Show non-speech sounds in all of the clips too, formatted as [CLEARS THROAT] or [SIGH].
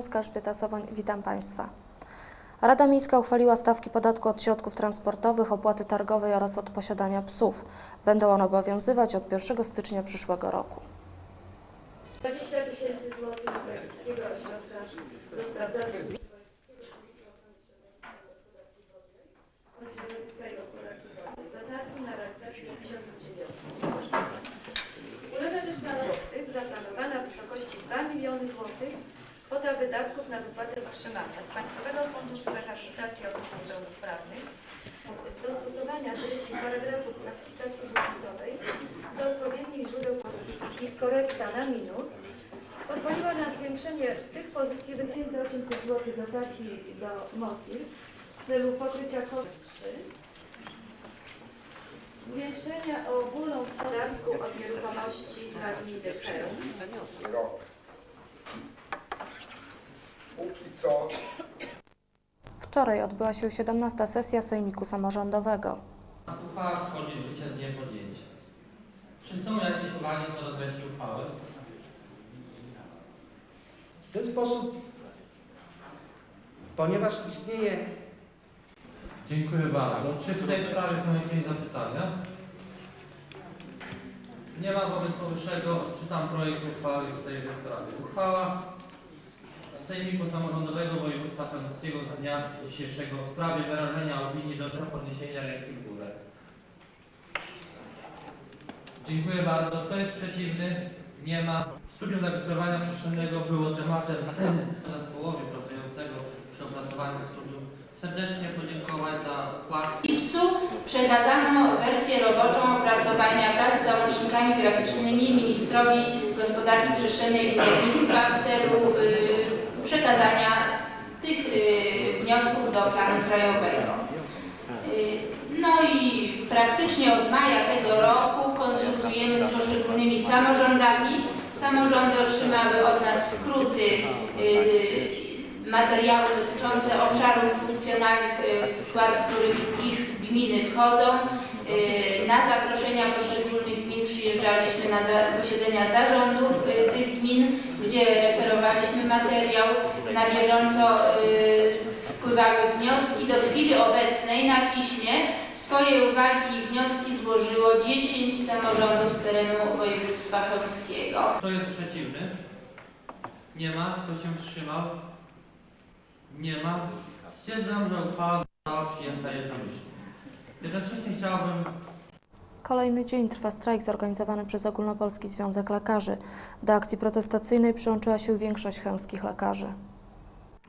Śląska, Elżbieta Soboń, witam Państwa. Rada Miejska uchwaliła stawki podatku od środków transportowych, opłaty targowej oraz od posiadania psów. Będą one obowiązywać od 1 stycznia przyszłego roku. 20 tysięcy złotych Europejskiego Ośrodka do Sprawdzania Dotacji na realizację przedsiębiorstw. Ulega też planowców zaplanowana w wysokości 2 miliony złotych kwota wydatków na wypłatę utrzymania z Państwowego Funduszu Rehabilitacji Osób Niepełnosprawnych dostosowania treści paragrafów klasyfikacji budżetowej do odpowiednich źródeł i korekta na minus pozwoliła na zwiększenie tych pozycji wycięte 800 zł dotacji do MOSIR w celu pokrycia kosztów 3, zwiększenia ogólną podatku od nieruchomości dla gminy Chełm Wczoraj odbyła się 17. sesja Sejmiku Samorządowego. Uchwała wchodzi w życie z dniem podjęcia. Czy są jakieś uwagi co do treści uchwały? W ten sposób, ponieważ istnieje Dziękuję bardzo. Czy w tej sprawie są jakieś zapytania? Nie ma wobec powyższego. Czytam projekt uchwały w tej sprawie. Uchwała Sejmiku Samorządowego Województwa Pomorskiego z dnia dzisiejszego w sprawie wyrażenia opinii do podniesienia ręki w górę. Dziękuję bardzo. Kto jest przeciwny? Nie ma. Studium zagospodarowania przestrzennego było tematem [CLEARS THROAT] zespołowi pracującego przy opracowaniu studium. Serdecznie podziękować za wkład lipcu przekazano wersję roboczą opracowania wraz z załącznikami graficznymi ministrowi gospodarki przestrzennej i budownictwa w celu y, przekazania tych y, wniosków do planu krajowego. Y, No i praktycznie od maja tego roku konsultujemy z poszczególnymi samorządami. Samorządy otrzymały od nas skróty y, materiały dotyczące obszarów funkcjonalnych, y, w skład których ich gminy wchodzą. Na zaproszenia poszczególnych gmin przyjeżdżaliśmy na posiedzenia zarządów tych gmin, gdzie referowaliśmy materiał. Na bieżąco wpływały wnioski. Do chwili obecnej na piśmie swoje uwagi i wnioski złożyło 10 samorządów z terenu województwa chełmskiego. Kto jest przeciwny? Nie ma. Kto się wstrzymał? Nie ma. Stwierdzam, że uchwała została przyjęta jednomyślnie. Jednocześnie chciałbym Kolejny dzień trwa strajk zorganizowany przez Ogólnopolski Związek Lekarzy. Do akcji protestacyjnej przyłączyła się większość chełmskich lekarzy.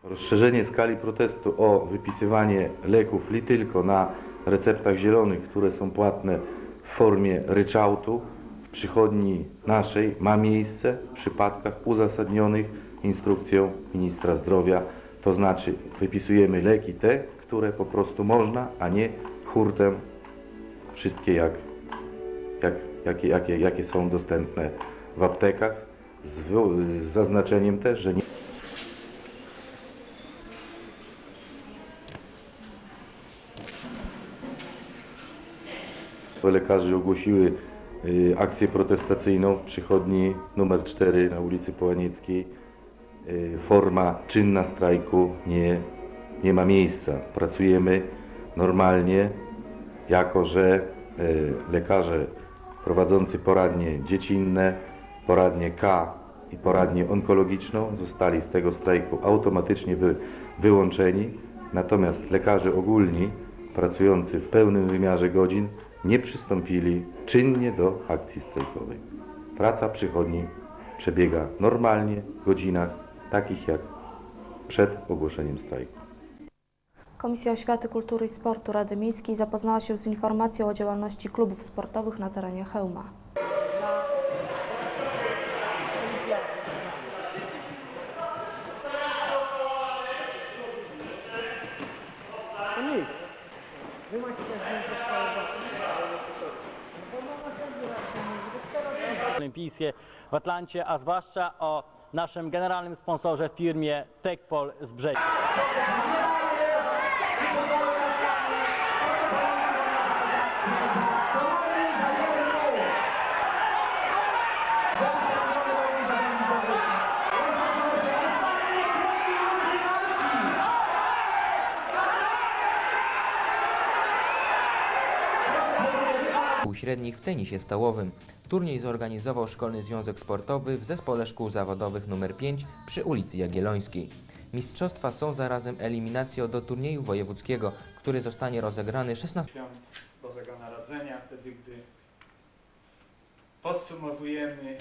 Rozszerzenie skali protestu o wypisywanie leków li tylko na receptach zielonych, które są płatne w formie ryczałtu w przychodni naszej ma miejsce w przypadkach uzasadnionych instrukcją ministra zdrowia. To znaczy wypisujemy leki te, które po prostu można, a nie hurtem wszystkie jak, jak, jakie, jakie, jakie są dostępne w aptekach z, z zaznaczeniem też, że nie Lekarzy ogłosiły y, akcję protestacyjną w przychodni numer 4 na ulicy Połanieckiej. Y, Forma czynna strajku nie, nie ma miejsca. Pracujemy normalnie, jako że y, lekarze prowadzący poradnie dziecinne, poradnie K i poradnię onkologiczną zostali z tego strajku automatycznie wy, wyłączeni. Natomiast lekarze ogólni pracujący w pełnym wymiarze godzin nie przystąpili czynnie do akcji strajkowej. Praca przychodni przebiega normalnie w godzinach takich jak przed ogłoszeniem strajku. Komisja Oświaty, Kultury i Sportu Rady Miejskiej zapoznała się z informacją o działalności klubów sportowych na terenie Chełma. Olimpijskie w Atlancie, a zwłaszcza o naszym generalnym sponsorze firmie Techpol z Brzegi. Szkół Średnich w tenisie stołowym. Turniej zorganizował Szkolny Związek Sportowy w Zespole Szkół Zawodowych nr 5 przy ulicy Jagiellońskiej. Mistrzostwa są zarazem eliminacją do turnieju wojewódzkiego, który zostanie rozegrany 16 świąt Bożego Narodzenia, wtedy gdy podsumowujemy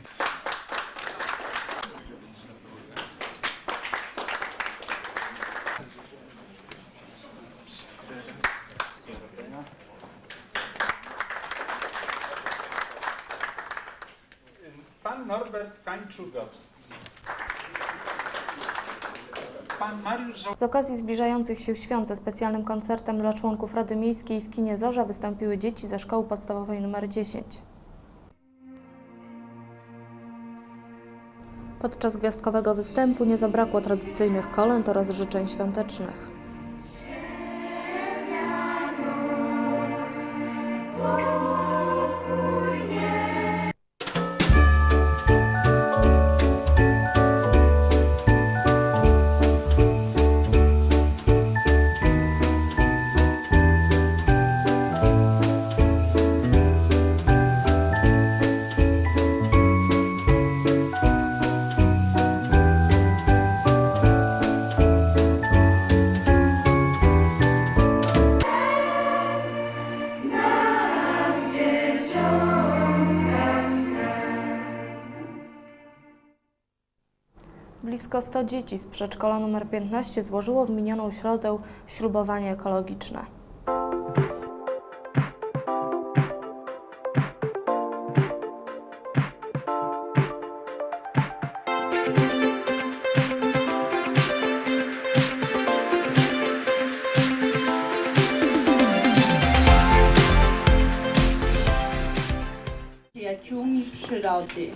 Pan Norbert Kańczugowski. Pan Mariusz Z okazji zbliżających się świąt ze specjalnym koncertem dla członków Rady Miejskiej w kinie Zorza wystąpiły dzieci ze szkoły podstawowej nr 10. Podczas gwiazdkowego występu nie zabrakło tradycyjnych kolęd oraz życzeń świątecznych. Blisko 100 dzieci z przedszkola nr 15 złożyło w minioną środę ślubowanie ekologiczne. przyjaciółmi przyrody.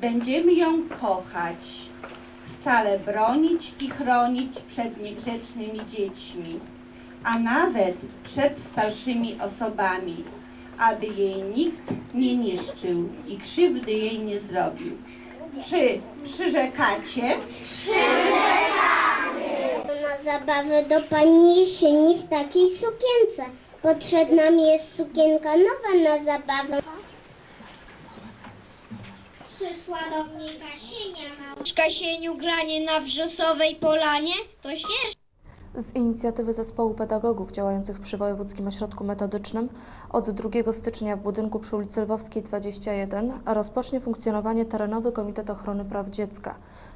Będziemy ją kochać, stale bronić i chronić przed niegrzecznymi dziećmi, a nawet przed starszymi osobami, aby jej nikt nie niszczył i krzywdy jej nie zrobił. Czy przyrzekacie? Na zabawę do pani jesieni w takiej sukience. Potrzebna mi jest sukienka nowa na zabawę. Przyszła do mnie Kasienia mała. Kasieniu granie na wrzosowej polanie? To świeże. Z inicjatywy zespołu pedagogów działających przy Wojewódzkim Ośrodku Metodycznym od 2 stycznia w budynku przy ulicy Lwowskiej 21 rozpocznie funkcjonowanie Terenowy Komitet Ochrony Praw Dziecka.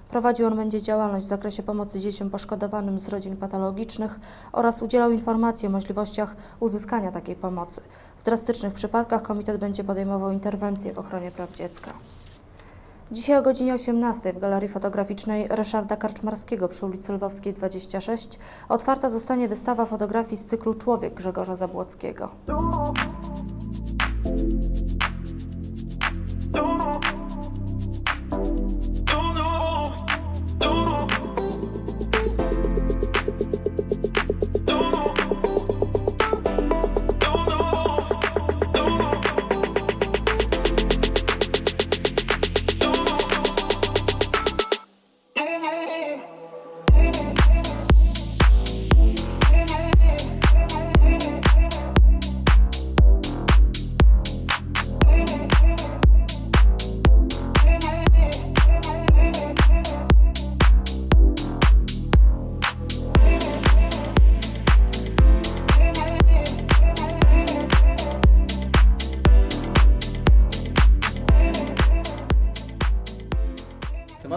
Prowadził on będzie działalność w zakresie pomocy dzieciom poszkodowanym z rodzin patologicznych oraz udzielał informacji o możliwościach uzyskania takiej pomocy. W drastycznych przypadkach komitet będzie podejmował interwencje w ochronie praw dziecka. Dzisiaj o godzinie 18 w Galerii Fotograficznej Ryszarda Karczmarskiego przy ulicy Lwowskiej 26 otwarta zostanie wystawa fotografii z cyklu Człowiek Grzegorza Zabłockiego.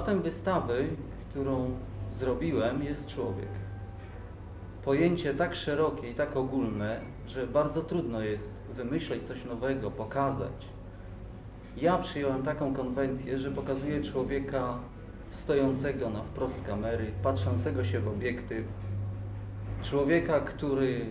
Tematem wystawy, którą zrobiłem, jest człowiek. Pojęcie tak szerokie i tak ogólne, że bardzo trudno jest wymyśleć coś nowego, pokazać. Ja przyjąłem taką konwencję, że pokazuję człowieka stojącego na wprost kamery, patrzącego się w obiektyw, człowieka, który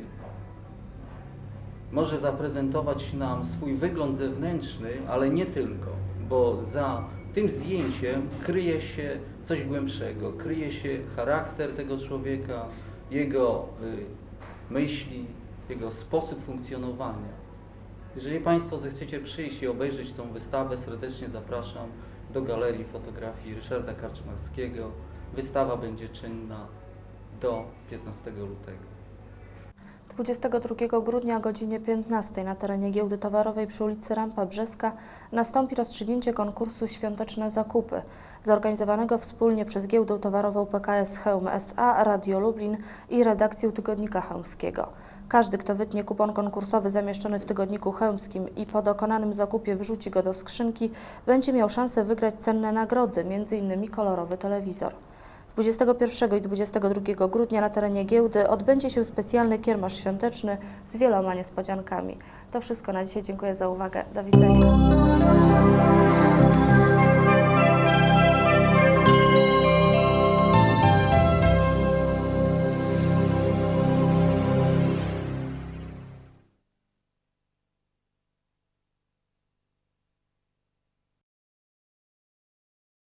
może zaprezentować nam swój wygląd zewnętrzny, ale nie tylko, bo za tym zdjęciem kryje się coś głębszego, kryje się charakter tego człowieka, jego y, myśli, jego sposób funkcjonowania. Jeżeli Państwo zechcecie przyjść i obejrzeć tą wystawę, serdecznie zapraszam do Galerii Fotografii Ryszarda Karczmarskiego. Wystawa będzie czynna do 15 lutego. 22 grudnia o godzinie 15 na terenie giełdy towarowej przy ulicy Rampa Brzeska nastąpi rozstrzygnięcie konkursu Świąteczne Zakupy, zorganizowanego wspólnie przez giełdę towarową PKS Chełm SA, Radio Lublin i redakcję Tygodnika Chełmskiego. Każdy, kto wytnie kupon konkursowy zamieszczony w Tygodniku Chełmskim i po dokonanym zakupie wrzuci go do skrzynki, będzie miał szansę wygrać cenne nagrody, m.in. kolorowy telewizor. 21 i 22 grudnia na terenie giełdy odbędzie się specjalny kiermasz świąteczny z wieloma niespodziankami. To wszystko na dzisiaj. Dziękuję za uwagę. Do widzenia.